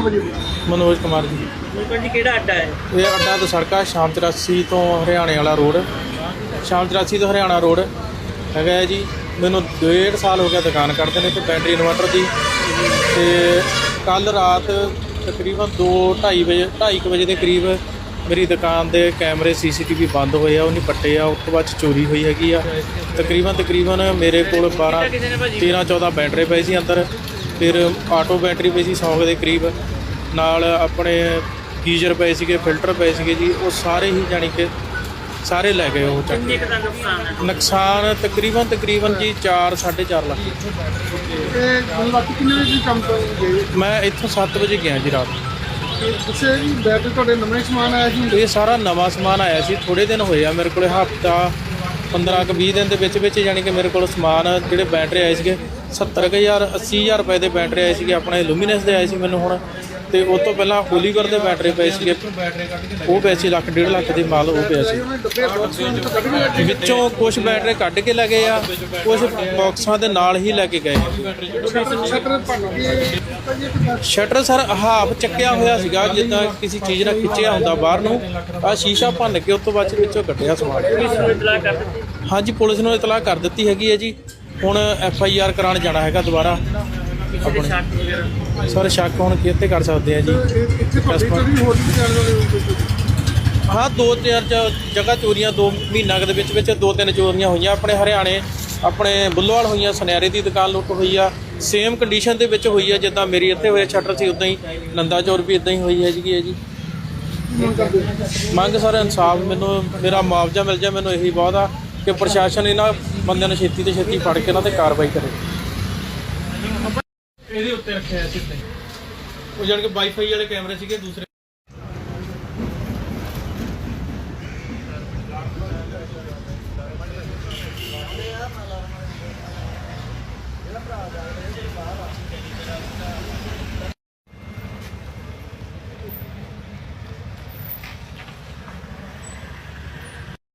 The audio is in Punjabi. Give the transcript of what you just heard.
ਨਾਮ ਹੈ ਜੀ ਮਨੋਜ ਕੁਮਾਰ ਜੀ। ਲੋਕਾਂ ਜੀ ਕਿਹੜਾ ਅੱਡਾ ਹੈ? ਇਹ ਅੱਡਾ ਤੋਂ ਸੜਕਾ ਸ਼ਾਮ 84 ਤੋਂ ਹਰਿਆਣੇ ਵਾਲਾ ਰੋਡ। ਸ਼ਾਮ 84 ਤੋਂ ਹਰਿਆਣਾ ਰੋਡ ਹੈਗਾ ਹੈ ਜੀ। ਮੈਨੂੰ ਡੇਢ ਸਾਲ ਹੋ ਗਿਆ ਦੁਕਾਨ ਕਰਦੇ ਨੇ ਤੇ ਬੈਟਰੀ ਇਨਵਰਟਰ ਦੀ। ਤੇ ਕੱਲ ਰਾਤ ਤਕਰੀਬਨ 2:30 ਵਜੇ 2:30 ਵਜੇ ਦੇ ਕਰੀਬ ਮੇਰੀ ਦੁਕਾਨ ਦੇ ਕੈਮਰੇ ਸੀਸੀਟੀਵੀ ਬੰਦ ਹੋਏ ਆ ਉਹਨੇ ਪੱਟੇ ਆ ਉਸ ਤੋਂ ਬਾਅਦ 'ਚ ਚੋਰੀ ਹੋਈ ਹੈਗੀ ਆ। ਤਕਰੀਬਨ ਤਕਰੀਬਨ ਮੇਰੇ ਕੋਲ 12 13 14 ਬੈਟਰੀ ਪਏ ਸੀ ਅੰਦਰ। ਫਿਰ ਆਟੋ ਬੈਟਰੀ ਪਈ ਸੀ 100 ਦੇ ਕਰੀਬ। ਨਾਲ ਆਪਣੇ ਗੀਜ਼ਰ ਪਏ ਸੀਗੇ ਫਿਲਟਰ ਪਏ ਸੀਗੇ ਜੀ ਉਹ ਸਾਰੇ ਹੀ ਜਾਣੀ ਕਿ ਸਾਰੇ ਲੈ ਗਏ ਉਹ ਚੱਕ ਕਿੰਨੇ ਕੁ ਦਾ ਨੁਕਸਾਨ ਹੈ? ਨੁਕਸਾਨ ਤਕਰੀਬਨ ਤਕਰੀਬਨ ਜੀ 4 4.5 ਲੱਖ। ਤੇ ਰਾਤੀ ਕਿੰਨੇ ਵਜੇ ਕੰਮ ਤੋਂ ਗਏ ਮੈਂ ਇੱਥੋਂ 7 ਵਜੇ ਗਿਆ ਜੀ ਰਾਤ। ਜੀ ਬੈਟਰੀ ਤੁਹਾਡੇ ਨਵਾਂ ਹੀ ਸਮਾਨ ਆਇਆ ਜੀ? ਇਹ ਸਾਰਾ ਨਵਾਂ ਸਮਾਨ ਆਇਆ ਸੀ ਥੋੜੇ ਦਿਨ ਹੋਏ ਆ ਮੇਰੇ ਕੋਲੇ ਹਫਤਾ 15 ਕੁ 20 ਦਿਨ ਦੇ ਵਿੱਚ ਵਿੱਚ ਯਾਨੀ ਕਿ ਮੇਰੇ ਕੋਲ ਸਮਾਨ ਜਿਹੜੇ ਬੈਟਰੀ ਆਏ ਸੀਗੇ 70000 80000 ਰੁਪਏ ਦੇ ਬੈਟਰੀ ਆਏ ਸੀਗੇ, ਆਪਣੇ ਲੂਮੀਨਸ ਦੇ ਆਏ ਸੀ ਮੈਨੂੰ ਹੁਣ। ਤੇ ਉਸ ਤੋਂ ਪਹਿਲਾਂ ਹੋਲੀਗਰ ਦੇ ਬੈਟਰੀ ਪਏ ਸੀਗੇ। ਉਹ ਪਏ ਸੀ ਲੱਖ, ਡੇਢ ਲੱਖ ਦੇ ਮਾਲ, ਉਹ ਪਿਆ ਸੀ। ਵਿੱਚੋਂ ਕੁਝ ਬੈਟਰੀ ਕੱਢ ਕੇ ਲੈ ਗਏ ਆ ਕੁਝ ਬਾਕਸਾਂ ਦੇ ਨਾਲ ਹੀ ਲੈ ਕੇ ਗਏ। ਸ਼ਟਰ ਸਰ ਹਾਫ ਚੱਕਿਆ ਹੋਇਆ ਸੀਗਾ, ਜਿੱਦਾਂ ਕਿਸੇ ਚੀਜ਼ ਨਾਲ ਖਿੱਚਿਆ ਹੁੰਦਾ ਬਾਹਰ ਨੂੰ। ਆ ਸ਼ੀਸ਼ਾ ਭੰਨ ਕੇ ਉਸ ਤੋਂ ਬਾਅਦ ਵਿੱਚੋਂ ਕੱਢਿਆ ਸਮਾਨ। ਹਾਂਜੀ, ਪੁਲਿਸ ਨੂੰ ਇਤਲਾਹ ਕਰ ਦਿੱਤੀ ਹੈਗੀ ਹੈ ਜੀ। ਹੁਣ ਐਫ ਆਈ ਆਰ ਕਰਾਉਣ ਜਾਣਾ ਹੈਗਾ ਦੁਬਾਰਾ। ਕਿਸੇ ਦੇ ਸ਼ੱਕ ਵਗੈਰਾ। ਸਰ ਸ਼ੱਕ ਹੁਣ ਕਿਤੇ ਕਰ ਸਕਦੇ ਆ ਜੀ। ਇਹ- ਇੱਥੇ ਤੁਹਾਡੀ ਚੋਰੀ ਹੋਰ ਵੀ ਜਾਣ ਵਾਲੇ ਹੋ ਦੋ ਚਾਰ ਜ- ਜਗ੍ਹਾ ਚੋਰੀਆਂ ਦੋ ਮਹੀਨਾ ਕੁ ਦੇ ਵਿੱਚ ਵਿੱਚ ਦੋ ਤਿੰਨ ਚੋਰੀਆਂ ਹੋਈਆਂ। ਆਪਣੇ ਹਰਿਆਣੇ ਆਪਣੇ ਬੁੱਲੋਵਾਲ ਹੋਈਆਂ ਸੁਨਿਆਰੇ ਦੀ ਦੁਕਾਨ ਲੁੱਟ ਹੋਈ ਆ। ਸੇਮ ਕੰਡੀਸ਼ਨ ਦੇ ਵਿੱਚ ਹੋਈ ਆ ਜਿੱਦਾਂ ਮੇਰੀ ਇੱਥੇ ਹੋਇਆ ਸ਼ਟਰ ਸੀ ਉਦਾਂ ਹੀ ਨੰਦਾ ਚੋਰ ਵੀ ਇਦਾਂ ਹੀ ਹੋਈ ਹੈ ਜੀ। ਹੈ। ਜੀ ਮੰਗ ਸਰ ਇਨਸਾਫ ਮੈਨੂੰ ਮੇਰਾ ਮੁਆਵਜ਼ਾ ਮਿਲ ਜਾਏ ਮੈਨੂੰ ਇਹੀ ਬਹੁਤ ਆ। ਕਿ ਪ੍ਰਸ਼ਾਸਨ ਇਹਨਾਂ ਬੰਦਿਆਂ ਨੂੰ ਛੇਤੀ ਤੋਂ ਛੇਤੀ ਫੜ ਕੇ ਇਹਨਾਂ ਤੇ ਕਾਰਵਾਈ ਕਰੇ। ਇਹਦੇ ਉੱਤੇ ਰੱਖਿਆ ਸੀ ਤੇ ਉਹ ਜਾਨ ਕਿ ਵਾਈਫਾਈ ਵਾਲੇ ਕੈਮਰੇ ਸੀਗੇ, ਦੂਸਰੇ